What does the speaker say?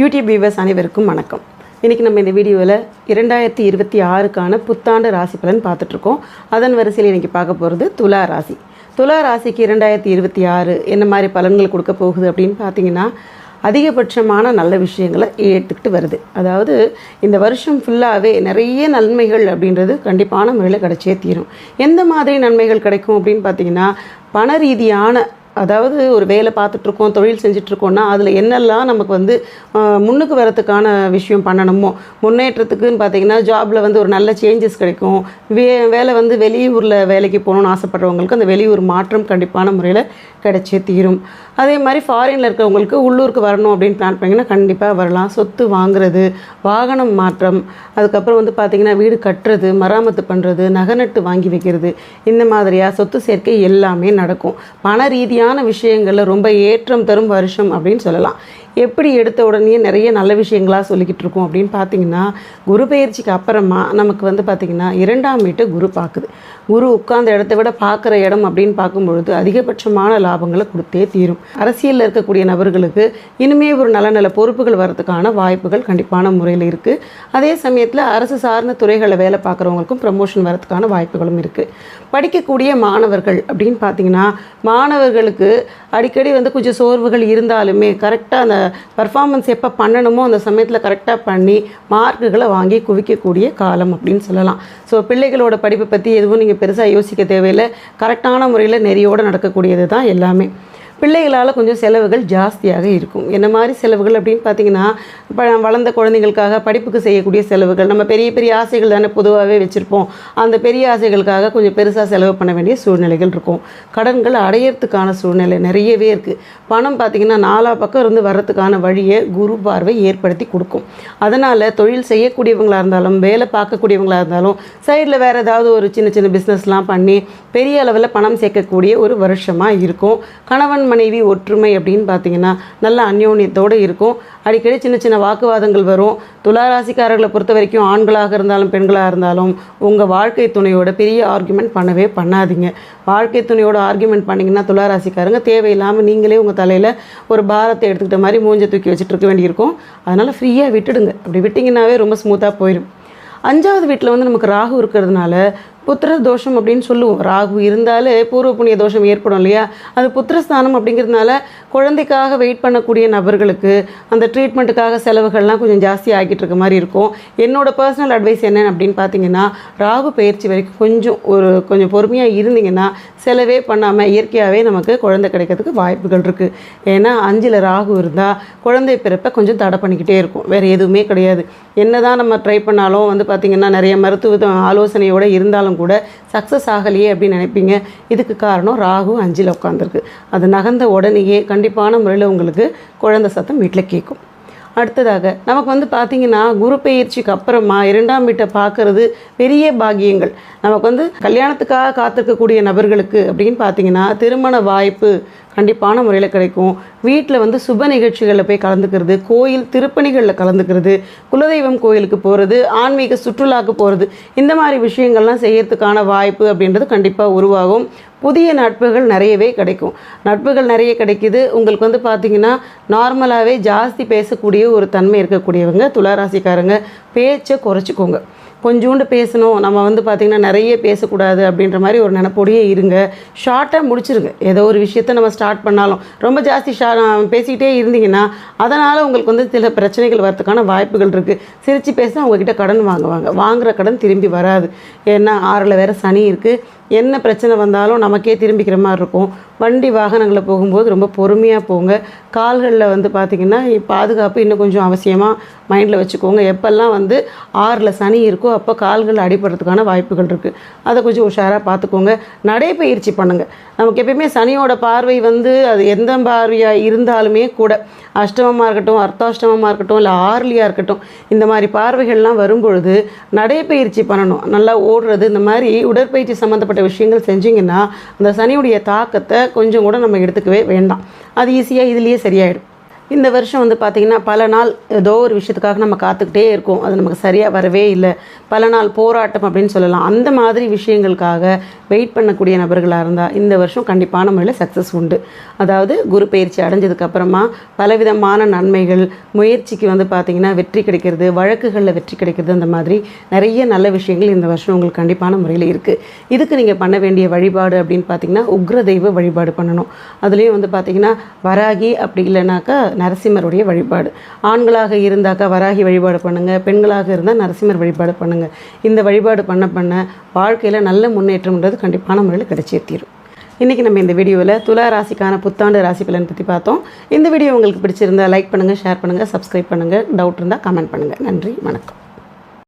YouTube viewers அனைவருக்கும் வணக்கம். இன்றைக்கி நம்ம இந்த வீடியோவில் இரண்டாயிரத்தி இருபத்தி ஆறுக்கான புத்தாண்டு ராசி பலன் பார்த்துட்ருக்கோம். அதன் வரிசையில் இன்றைக்கி பார்க்க போகிறது துலா ராசி. துலா ராசிக்கு இரண்டாயிரத்தி இருபத்தி ஆறு என்ன மாதிரி பலன்கள் கொடுக்க போகுது அப்படின்னு பார்த்தீங்கன்னா அதிகபட்சமான நல்ல விஷயங்களை ஏற்றுக்கிட்டு வருது. அதாவது இந்த வருஷம் ஃபுல்லாகவே நிறைய நன்மைகள் அப்படின்றது கண்டிப்பான முறையில் கிடைச்சே தீரும். எந்த மாதிரி நன்மைகள் கிடைக்கும் அப்படின்னு பார்த்தீங்கன்னா பண ரீதியான அதாவது ஒரு வேலை பார்த்துட்ருக்கோம் தொழில் செஞ்சிட்ருக்கோம்னா அதில் என்னெல்லாம் நமக்கு வந்து முன்னுக்கு வரத்துக்கான விஷயம் பண்ணணுமோ முன்னேற்றத்துக்குன்னு பார்த்தீங்கன்னா ஜாபில் வந்து ஒரு நல்ல சேஞ்சஸ் கிடைக்கும். வே வேலை வந்து வெளியூரில் வேலைக்கு போகணுன்னு ஆசைப்படுறவங்களுக்கு அந்த வெளியூர் மாற்றம் கண்டிப்பான முறையில் கிடைச்சே தீரும். அதே மாதிரி ஃபாரினில் இருக்கிறவங்களுக்கு உள்ளூருக்கு வரணும் அப்படின்னு பிளான் பண்ணிங்கன்னா கண்டிப்பாக வரலாம். சொத்து வாங்குறது வாகனம் மாற்றம் அதுக்கப்புறம் வந்து பார்த்திங்கன்னா வீடு கட்டுறது மராமத்து பண்ணுறது நகை நட்டு வாங்கி வைக்கிறது இந்த மாதிரியாக சொத்து சேர்க்கை எல்லாமே நடக்கும். பண ரீதியாக விஷயங்களில் ரொம்ப ஏற்றம் தரும் வருஷம் அப்படின்னு சொல்லலாம். எப்படி எடுத்த உடனே நிறைய நல்ல விஷயங்களாக சொல்லிக்கிட்டு இருக்கோம் அப்படின்னு பார்த்தீங்கன்னா குரு பயிற்சிக்கு அப்புறமா நமக்கு வந்து பார்த்திங்கன்னா இரண்டாம் வீட்டை குரு பார்க்குது. குரு உட்கார்ந்த இடத்த விட பார்க்குற இடம் அப்படின்னு பார்க்கும்பொழுது அதிகபட்சமான லாபங்களை கொடுத்தே தீரும். அரசியலில் இருக்கக்கூடிய நபர்களுக்கு இனிமே ஒரு நல்ல நல்ல பொறுப்புகள் வரதுக்கான வாய்ப்புகள் கண்டிப்பான முறையில் இருக்குது அதே சமயத்தில் அரசு சார்ந்த துறைகளில் வேலை பார்க்குறவங்களுக்கும் ப்ரமோஷன் வரதுக்கான வாய்ப்புகளும் இருக்குது படிக்கக்கூடிய மாணவர்கள் அப்படின்னு பார்த்தீங்கன்னா மாணவர்களுக்கு அடிக்கடி வந்து கொஞ்சம் சோர்வுகள் இருந்தாலுமே கரெக்டாக அந்த பர்ஃபார்மன்ஸ் எப்போ பண்ணணுமோ அந்த சமயத்தில் கரெக்டாக பண்ணி மார்க்குகளை வாங்கி குவிக்கக்கூடிய காலம் அப்படின்னு சொல்லலாம். ஸோ பிள்ளைகளோட படிப்பை பற்றி எதுவும் நீங்கள் பெருசாக யோசிக்க தேவையில்லை. கரெக்டான முறையில் நெறியோடு நடக்கக்கூடியது தான் எல்லாமே. பிள்ளைகளால் கொஞ்சம் செலவுகள் ஜாஸ்தியாக இருக்கும். என்ன மாதிரி செலவுகள் அப்படின்னு பார்த்தீங்கன்னா இப்போ வளர்ந்த குழந்தைங்களுக்காக படிப்புக்கு செய்யக்கூடிய செலவுகள். நம்ம பெரிய பெரிய ஆசைகள் தானே பொதுவாகவே வச்சுருப்போம். அந்த பெரிய ஆசைகளுக்காக கொஞ்சம் பெருசாக செலவு பண்ண வேண்டிய சூழ்நிலைகள் இருக்கும். கடன்கள் அடையிறதுக்கான சூழ்நிலை நிறையவே இருக்குது பணம் பார்த்திங்கன்னா நாலா பக்கம் இருந்து வர்றதுக்கான வழியை குரு பார்வை ஏற்படுத்தி கொடுக்கும். அதனால் தொழில் செய்யக்கூடியவங்களாக இருந்தாலும் வேலை பார்க்கக்கூடியவங்களாக இருந்தாலும் சைடில் வேறு ஏதாவது ஒரு சின்ன சின்ன பிஸ்னஸ்லாம் பண்ணி பெரிய அளவில் பணம் சேர்க்கக்கூடிய ஒரு வருஷமாக இருக்கும். கணவன் மனைவி ஒற்றுமை அப்படின்னு பார்த்தீங்கன்னா நல்ல அந்யோன்யத்தோடு இருக்கும். அடிக்கடி சின்ன சின்ன வாக்குவாதங்கள் வரும். துளாராசிக்காரர்களை பொறுத்த வரைக்கும் ஆண்களாக இருந்தாலும் பெண்களாக இருந்தாலும் உங்கள் வாழ்க்கை துணையோட பெரிய ஆர்குமெண்ட் பண்ணவே பண்ணாதீங்க. வாழ்க்கை துணையோட ஆர்குமெண்ட் பண்ணிங்கன்னா துளாராசிக்காரங்க தேவையில்லாமல் நீங்களே உங்கள் தலையில் ஒரு பாரத்தை எடுத்துக்கிட்ட மாதிரி மூஞ்ச தூக்கி வச்சுட்டு இருக்க வேண்டியிருக்கும். அதனால் ஃப்ரீயாக விட்டுடுங்க. அப்படி விட்டிங்கன்னாவே ரொம்ப ஸ்மூத்தாக போயிடும் அஞ்சாவது வீட்டில் வந்து நமக்கு ராகு இருக்கிறதுனால புத்திர தோஷம் அப்படின்னு சொல்லுவோம். ராகு இருந்தாலே பூர்வ புண்ணிய தோஷம் ஏற்படும் இல்லையா? அது புத்திரஸ்தானம் அப்படிங்கிறதுனால குழந்தைக்காக வெயிட் பண்ணக்கூடிய நபர்களுக்கு அந்த ட்ரீட்மெண்ட்டுக்காக செலவுகள்லாம் கொஞ்சம் ஜாஸ்தி ஆகிட்டு இருக்க மாதிரி இருக்கும். என்னோட பர்சனல் அட்வைஸ் என்ன அப்படின்னு பார்த்தீங்கன்னா ராகு பயிற்சி வரைக்கும் கொஞ்சம் ஒரு கொஞ்சம் பொறுமையாக இருந்தீங்கன்னா செலவே பண்ணாமல் இயற்கையாகவே நமக்கு குழந்தை கிடைக்கிறதுக்கு வாய்ப்புகள் இருக்குது ஏன்னா அஞ்சில் ராகு இருந்தால் குழந்தை பிறப்பை கொஞ்சம் தடை பண்ணிக்கிட்டே இருக்கும். வேறு எதுவுமே கிடையாது. என்னதான் நம்ம ட்ரை பண்ணாலும் வந்து பார்த்திங்கன்னா நிறைய மருத்துவ ஆலோசனையோடு இருந்தாலும் கூட சக்ஸஸ் ஆகலையே அப்படின்னு நினைப்பீங்க. இதுக்கு காரணம் ராகு அஞ்சில் உட்காந்துருக்கு அது நகர்ந்த உடனேயே கண்டிப்பான முறையில் உங்களுக்கு குழந்தை சத்தம் வீட்டில் கேட்கும். அடுத்ததாக நமக்கு வந்து பார்த்திங்கன்னா குரு பயிற்சிக்கு அப்புறமா இரண்டாம் வீட்டை பார்க்கறது பெரிய பாக்கியங்கள். நமக்கு வந்து கல்யாணத்துக்காக காத்திருக்கக்கூடிய நபர்களுக்கு அப்படின்னு பார்த்தீங்கன்னா திருமண வாய்ப்பு கண்டிப்பான முறையில் கிடைக்கும். வீட்டில் வந்து சுப நிகழ்ச்சிகளில் போய் கலந்துக்கிறது கோயில் திருப்பணிகளில் கலந்துக்கிறது குலதெய்வம் கோயிலுக்கு போகிறது ஆன்மீக சுற்றுலாவுக்கு போகிறது இந்த மாதிரி விஷயங்கள்லாம் செய்யறதுக்கான வாய்ப்பு அப்படின்றது கண்டிப்பாக உருவாகும். புதிய நட்புகள் நிறையவே கிடைக்கும். நட்புகள் நிறைய கிடைக்குது. உங்களுக்கு வந்து பார்த்தீங்கன்னா நார்மலாகவே ஜாஸ்தி பேசக்கூடிய ஒரு தன்மை இருக்கக்கூடியவங்க துளாராசிக்காரங்க பேச்சை குறைச்சிக்கோங்க. கொஞ்சோண்டு பேசணும். நம்ம வந்து பார்த்திங்கன்னா நிறைய பேசக்கூடாது அப்படின்ற மாதிரி ஒரு நினப்போடையே இருங்க. ஷார்ட்டாக முடிச்சிருங்க. ஏதோ ஒரு விஷயத்த நம்ம ஸ்டார்ட் பண்ணாலும். ரொம்ப ஜாஸ்தி ஷார்ட் பேசிக்கிட்டே இருந்தீங்கன்னா அதனால் உங்களுக்கு வந்து சில பிரச்சனைகள் வரதுக்கான வாய்ப்புகள் இருக்குது சிரித்து பேசினா உங்ககிட்ட கடன் வாங்குவாங்க. வாங்குகிற கடன் திரும்பி வராது. ஏன்னா ஆறில் வேறு சனி இருக்குது என்ன பிரச்சனை வந்தாலும் நமக்கே திரும்பிக்கிற மாதிரி இருக்கும். வண்டி வாகனங்களில் போகும்போது ரொம்ப பொறுமையாக போங்க. கால்களில் வந்து பார்த்திங்கன்னா பாதுகாப்பு இன்னும் கொஞ்சம் அவசியமாக மைண்டில் வச்சுக்கோங்க. எப்போல்லாம் வந்து ஆறில் சனி இருக்கோ அப்போ கால்கள் அடிபடுறதுக்கான வாய்ப்புகள் இருக்குது அதை கொஞ்சம் உஷாராக பார்த்துக்கோங்க நடைப்பயிற்சி பண்ணுங்கள் நமக்கு எப்பயுமே சனியோட பார்வை வந்து அது எந்த பார்வையாக இருந்தாலுமே கூட அஷ்டமமாக இருக்கட்டும் அர்த்தாஷ்டமமாக இருக்கட்டும் இல்லை ஆர்லியாக இருக்கட்டும் இந்த மாதிரி பார்வைகள்லாம் வரும்பொழுது நடைப்பயிற்சி பண்ணணும். நல்லா ஓடுறது இந்த மாதிரி உடற்பயிற்சி சம்மந்தப்பட்ட விஷயங்கள் செஞ்சிங்கன்னா அந்த சனியுடைய தாக்கத்தை கொஞ்சம் கூட நம்ம எடுத்துக்கவே வேண்டாம். அது ஈஸியாக இதுலேயே சரியாயிடும். இந்த வருஷம் வந்து பார்த்திங்கன்னா பல நாள் ஏதோ ஒரு விஷயத்துக்காக நம்ம காத்துக்கிட்டே இருக்கோம். அது நமக்கு சரியாக வரவே இல்லை. பல நாள் போராட்டம் அப்படின்னு சொல்லலாம். அந்த மாதிரி விஷயங்களுக்காக வெயிட் பண்ணக்கூடிய நபர்களாக இருந்தால் இந்த வருஷம் கண்டிப்பான முறையில் சக்ஸஸ் உண்டு. அதாவது குரு பயிற்சி அடைஞ்சதுக்கப்புறமா பலவிதமான நன்மைகள் முயற்சிக்கு வந்து பார்த்திங்கன்னா வெற்றி கிடைக்கிறது வழக்குகளில் வெற்றி கிடைக்கிறது அந்த மாதிரி நிறைய நல்ல விஷயங்கள் இந்த வருஷம் உங்களுக்கு கண்டிப்பான முறையில் இருக்குது இதுக்கு நீங்கள் பண்ண வேண்டிய வழிபாடு அப்படின்னு பார்த்தீங்கன்னா உக்ர தெய்வ வழிபாடு பண்ணணும். அதுலேயும் வந்து பார்த்திங்கன்னா வராகி அப்படி இல்லைனாக்கா நரசிம்மருடைய வழிபாடு. ஆண்களாக இருந்தாக்கா வராகி வழிபாடு பண்ணுங்கள் பெண்களாக இருந்தால் நரசிம்மர் வழிபாடு பண்ணுங்கள் இந்த வழிபாடு பண்ண பண்ண வாழ்க்கையில் நல்ல முன்னேற்றம்ன்றது கண்டிப்பான முறையில் கிடைச்சே தீரும். இன்றைக்கி நம்ம இந்த வீடியோவில் துலா ராசிக்கான புத்தாண்டு ராசி பலன் பற்றி பார்த்தோம். இந்த வீடியோ உங்களுக்கு பிடிச்சிருந்தா லைக் பண்ணுங்கள் ஷேர் பண்ணுங்கள் சப்ஸ்கிரைப் பண்ணுங்கள் டவுட் இருந்தால் கமெண்ட் பண்ணுங்கள் நன்றி வணக்கம்.